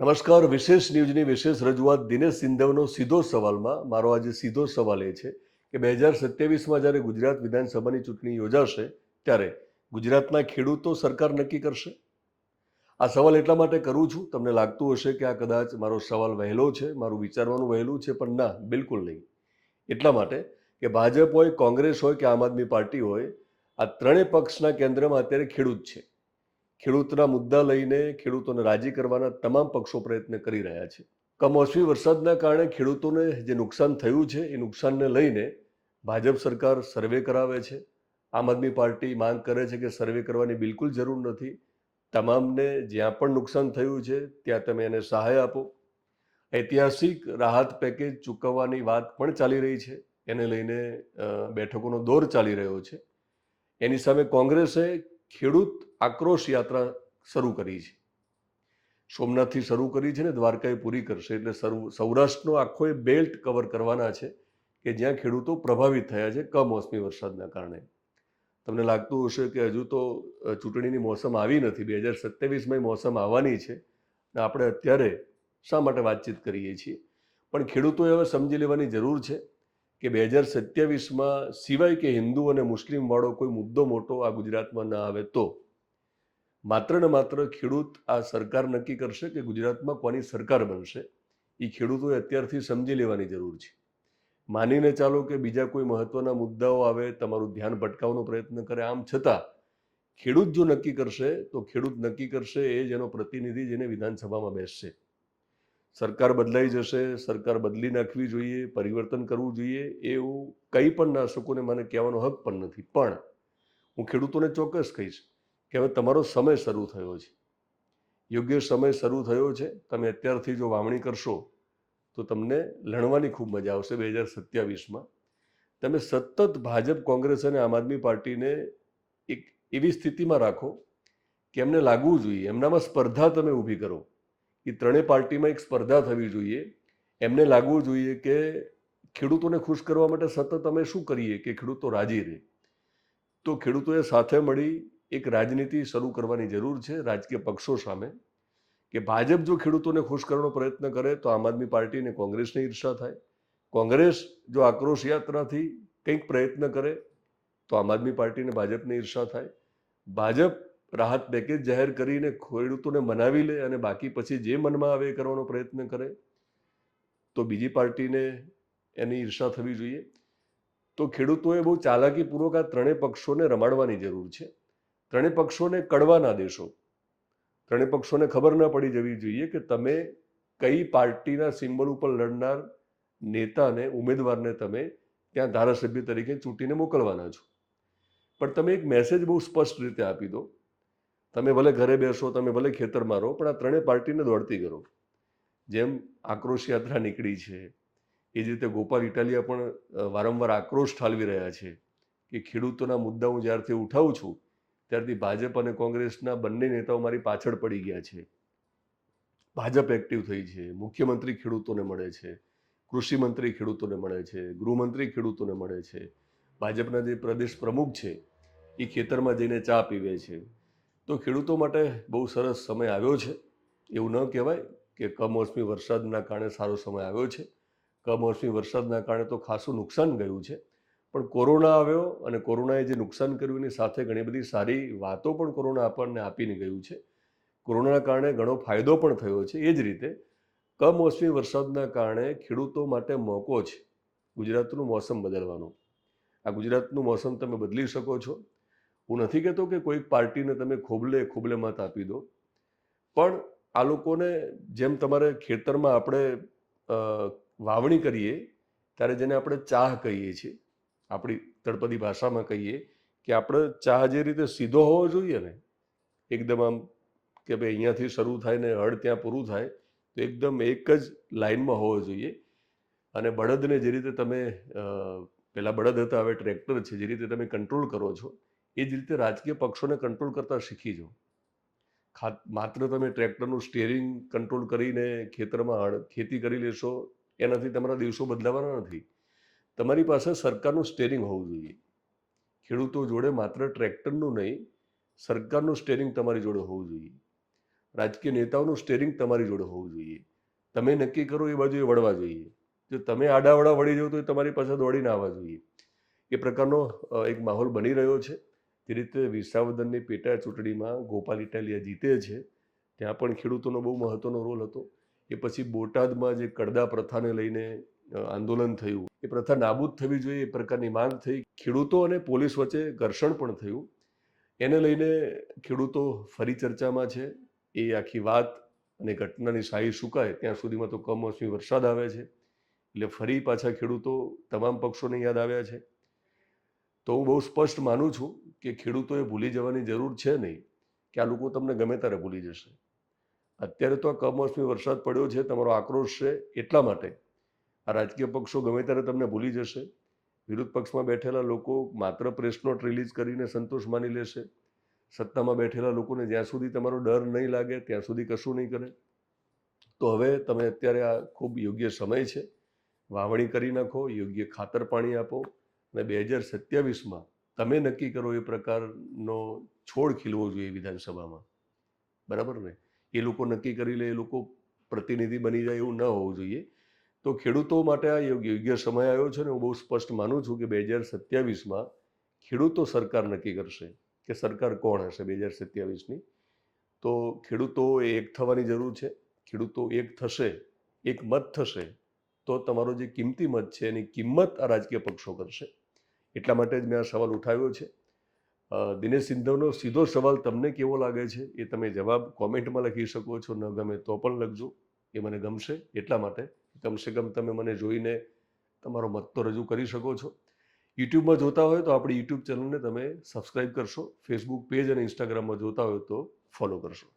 નમસ્કાર, વિશેષ ન્યૂઝની વિશેષ રજૂઆત દિનેશ સિંધવનો સીધો સવાલમાં. મારો આજે સીધો સવાલ એ છે કે બે હજાર સત્યાવીસમાં જ્યારે ગુજરાત વિધાનસભાની ચૂંટણી યોજાશે, ત્યારે ગુજરાતના ખેડૂતો સરકાર નક્કી કરશે? આ સવાલ એટલા માટે કરું છું, તમને લાગતું હશે કે આ કદાચ મારો સવાલ વહેલો છે, મારું વિચારવાનું વહેલું છે, પણ ના, બિલકુલ નહીં. એટલા માટે કે ભાજપ હોય, કોંગ્રેસ હોય કે આમ આદમી પાર્ટી હોય, આ ત્રણેય પક્ષના કેન્દ્રમાં અત્યારે ખેડૂત છે. ખેડૂતના મુદ્દા લઈને ખેડૂતોને રાજી કરવાના તમામ પક્ષો પ્રયત્ન કરી રહ્યા છે. કમોસમી વરસાદના કારણે ખેડૂતોને જે નુકસાન થયું છે, એ નુકસાનને લઈને ભાજપ સરકાર સર્વે કરાવે છે. આમ આદમી પાર્ટી માંગ કરે છે કે સર્વે કરવાની બિલકુલ જરૂર નથી. તમામને જ્યાં પણ નુકસાન થયું છે, ત્યાં તમે એને સહાય આપો. ઐતિહાસિક રાહત પેકેજ ચૂકવવાની વાત પણ ચાલી રહી છે. એને લઈને બેઠકોનો દોર ચાલી રહ્યો છે. એની સામે કોંગ્રેસે ખેડૂત આક્રોશ યાત્રા શરૂ કરી છે. સોમનાથથી શરૂ કરી છે ને દ્વારકાએ પૂરી કરશે. એટલે સૌરાષ્ટ્રનો આખો એ બેલ્ટ કવર કરવાના છે કે જ્યાં ખેડૂતો પ્રભાવિત થયા છે કમોસમી વરસાદના કારણે. તમને લાગતું હશે કે હજુ તો ચૂંટણીની મોસમ આવી નથી. બે હજાર સત્યાવીસમાં મોસમ આવવાની છે અને આપણે અત્યારે શા માટે વાતચીત કરીએ છીએ? પણ ખેડૂતોએ હવે સમજી લેવાની જરૂર છે કે બે હજાર સત્યાવીસમાં સિવાય કે હિન્દુ અને મુસ્લિમવાળો કોઈ મુદ્દો મોટો આ ગુજરાતમાં ન આવે તો? માત્ર ને માત્ર ખેડૂત આ સરકાર નક્કી કરશે કે ગુજરાતમાં કોની સરકાર બનશે? એ ખેડૂતોએ અત્યારથી સમજી લેવાની જરૂર છે. માનીને ચાલો કે બીજા કોઈ મહત્વના મુદ્દાઓ આવે, તમારું ધ્યાન ભટકાવવાનો પ્રયત્ન કરે. આમ છતાં, ખેડૂત જો નક્કી કરશે, તો ખેડૂત નક્કી કરશે એ જ એનો પ્રતિનિધિ જેને વિધાનસભામાં બેસશે. સરકાર બદલાઈ જશે, સરકાર બદલી નાખવી જોઈએ, પરિવર્તન કરવું જોઈએ, એવું કંઈ પણ ના શકું ને મને કહેવાનો હક પણ નથી. પણ હું ખેડૂતોને ચોક્કસ કહીશ કે હવે તમારો સમય શરૂ થયો છે. યોગ્ય સમય શરૂ થયો છે. તમે અત્યારથી જો વાવણી કરશો, તો તમને લણવાની ખૂબ મજા આવશે બે હજાર સત્યાવીસમાં. તમે સતત ભાજપ, કોંગ્રેસ અને આમ આદમી પાર્ટીને એક એવી સ્થિતિમાં રાખો કે એમને લાગવું જોઈએ. એમનામાં સ્પર્ધા તમે ઊભી કરો. એ ત્રણેય પાર્ટીમાં એક સ્પર્ધા થવી જોઈએ. એમને લાગવું જોઈએ કે ખેડૂતોને ખુશ કરવા માટે સતત અમે શું કરીએ કે ખેડૂતો રાજી રહે. તો ખેડૂતોએ સાથે મળી એક રાજનીતિ શરૂ કરવાની જરૂર છે રાજકીય પક્ષો સામે કે ભાજપ જો ખેડૂતોને ખુશ કરવાનો પ્રયત્ન કરે તો આમ આદમી પાર્ટી અને કોંગ્રેસને ઈર્ષા થાય. કોંગ્રેસ જો આક્રોશ યાત્રાથી કંઈક પ્રયત્ન કરે તો આમ આદમી પાર્ટીને ભાજપને ઈર્ષા થાય. ભાજપ રાહત પેકેજ જાહેર કરીને ખેડૂતોને મનાવી લે અને બાકી પછી જે મનમાં આવે એ કરવાનો પ્રયત્ન કરે, તો બીજી પાર્ટીને એની ઈર્ષા થવી જોઈએ. તો ખેડૂતોએ બહુ ચાલાકીપૂર્વક આ ત્રણેય પક્ષોને રમાડવાની જરૂર છે. ત્રણેય પક્ષોને કડવા ના દેશો. ત્રણેય પક્ષોને ખબર ન પડી જવી જોઈએ કે તમે કઈ પાર્ટીના સિમ્બલ ઉપર લડનાર નેતાને, ઉમેદવારને તમે ત્યાં ધારાસભ્ય તરીકે ચૂંટીને મોકલવાના છો. પણ તમે એક મેસેજ બહુ સ્પષ્ટ રીતે આપી દો. તમે ભલે ઘરે બેસો, તમે ભલે ખેતરમાં રહો પણ આ ત્રણેય પાર્ટીને દોડતી કરો. જેમ આક્રોશ યાત્રા નીકળી છે, એ જ રીતે ગોપાલ ઇટાલિયા પણ વારંવાર આક્રોશ ઠાલવી રહ્યા છે કે ખેડૂતોના મુદ્દા હું જ્યારથી ઉઠાવું છું, ત્યારથી ભાજપ અને કોંગ્રેસના બંને નેતાઓ મારી પાછળ પડી ગયા છે. ભાજપ એક્ટિવ થઈ છે, મુખ્યમંત્રી ખેડૂતોને મળે છે, કૃષિ મંત્રી ખેડૂતોને મળે છે, ગૃહમંત્રી ખેડૂતોને મળે છે. ભાજપના જે પ્રદેશ પ્રમુખ છે, એ ખેતરમાં જઈને ચા પીવે છે. તો ખેડૂતો માટે બહુ સરસ સમય આવ્યો છે. એવું ન કહેવાય કે કમોસમી વરસાદના કારણે સારો સમય આવ્યો છે. કમોસમી વરસાદના કારણે તો ખાસું નુકસાન ગયું છે. પણ કોરોના આવ્યો અને કોરોનાએ જે નુકસાન કર્યું એની સાથે ઘણી બધી સારી વાતો પણ કોરોના આપણને આપીને ગયું છે. કોરોનાના કારણે ઘણો ફાયદો પણ થયો છે. એ જ રીતે કમોસમી વરસાદના કારણે ખેડૂતો માટે મોકો છે ગુજરાતનું મોસમ બદલવાનો. આ ગુજરાતનું મોસમ તમે બદલી શકો છો. હું નથી કહેતો કે કોઈક પાર્ટીને તમે ખોબલે ખોબલે મત આપી દો. પણ આ લોકોને જેમ તમારે ખેતરમાં આપણે વાવણી કરીએ, ત્યારે જેને આપણે ચાહ કહીએ છીએ, આપણી તળપદી ભાષામાં કહીએ કે આપણે ચાહ જે રીતે સીધો હોવો જોઈએ ને, એકદમ આમ કે ભાઈ અહીંયાથી શરૂ થાય ને હળ ત્યાં પૂરું થાય, તો એકદમ એક જ લાઇનમાં હોવો જોઈએ. અને બળદને જે રીતે તમે પહેલાં બળદ હતા, હવે ટ્રેક્ટર છે, જે રીતે તમે કંટ્રોલ કરો છો એ જ રીતે રાજકીય પક્ષોને કંટ્રોલ કરતા શીખી જાઓ. ખાત માત્ર તમે ટ્રેક્ટરનું સ્ટિયરિંગ કંટ્રોલ કરીને ખેતરમાં ખેતી કરી લેશો, એનાથી તમારા દિવસો બદલાવાના નથી. તમારી પાસે સરકારનું સ્ટેરિંગ હોવું જોઈએ. ખેડૂતો જોડે માત્ર ટ્રેક્ટરનું નહીં, સરકારનું સ્ટેરિંગ તમારી જોડે હોવું જોઈએ. રાજકીય નેતાઓનું સ્ટેરિંગ તમારી જોડે હોવું જોઈએ. તમે નક્કી કરો એ બાજુએ વળવા જોઈએ. જો તમે આડાવડા વળી જાઓ તો એ તમારી પાસે દોડીને આવવા જોઈએ. એ પ્રકારનો એક માહોલ બની રહ્યો છે. જે રીતે વિસાવદનની પેટા ચૂંટણીમાં ગોપાલ ઇટાલિયા જીતે છે, ત્યાં પણ ખેડૂતોનો બહુ મહત્ત્વનો રોલ હતો. એ પછી બોટાદમાં જે કડદા પ્રથાને લઈને આંદોલન થયું, એ પ્રથા નાબૂદ થવી જોઈએ, એ પ્રકારની માંગ થઈ. ખેડૂતો અને પોલીસ વચ્ચે ઘર્ષણ પણ થયું. એને લઈને ખેડૂતો ફરી ચર્ચામાં છે. એ આખી વાત અને ઘટનાની શાહી સુકાય, ત્યાં સુધીમાં તો કમોસમી વરસાદ આવે છે. એટલે ફરી પાછા ખેડૂતો તમામ પક્ષોને યાદ આવ્યા છે. તો હું બહુ સ્પષ્ટ માનું છું કે ખેડૂતોએ ભૂલી જવાની જરૂર છે નહીં કે આ લોકો તમને ગમે ત્યારે ભૂલી જશે. અત્યારે તો આ કમોસમી વરસાદ પડ્યો છે, તમારો આક્રોશ છે એટલા માટે આ રાજકીય પક્ષો ગમે ત્યારે તમને ભૂલી જશે. વિરોધ પક્ષમાં બેઠેલા લોકો માત્ર પ્રેસ નોટ રિલીઝ કરીને સંતોષ માની લેશે. સત્તામાં બેઠેલા લોકોને જ્યાં સુધી તમારો ડર નહીં લાગે, ત્યાં સુધી કશું નહીં કરે. તો હવે તમે અત્યારે આ ખૂબ યોગ્ય સમય છે. વાવણી કરી નાખો, યોગ્ય ખાતર પાણી આપો અને બે હજાર સત્યાવીસમાં તમે નક્કી કરો એ પ્રકારનો છોડ ખીલવો જોઈએ વિધાનસભામાં. બરાબર ને? એ લોકો નક્કી કરી લે, એ લોકો પ્રતિનિધિ બની જાય એવું ન હોવું જોઈએ. તો ખેડૂતો માટે આ યોગ્ય સમય આવ્યો છે ને હું બહુ સ્પષ્ટ માનું છું કે બે હજાર સત્યાવીસમાં ખેડૂતો સરકાર નક્કી કરશે કે સરકાર કોણ હશે બે હજાર સત્યાવીસની? તો ખેડૂતો એક થવાની જરૂર છે. ખેડૂતો એક થશે, એક મત થશે, તો તમારો જે કિંમતી મત છે એની કિંમત આ રાજકીય પક્ષો કરશે. એટલા માટે જ મેં આ સવાલ ઉઠાવ્યો છે. દિનેશ સિંધવનો સીધો સવાલ તમને કેવો લાગે છે એ તમે જવાબ કોમેન્ટમાં લખી શકો છો, ન ગમે તો પણ લખજો. એ મને ગમશે એટલા માટે. કમસે કમ તમે મને જોઈને તમારો મત તો રજૂ કરી શકો છો. યુટ્યુબમાં જોતા હોય તો આપણી યુટ્યુબ ચેનલને તમે સબસ્ક્રાઈબ કરશો, ફેસબુક પેજ અને ઇન્સ્ટાગ્રામમાં જોતા હોય તો ફોલો કરશો.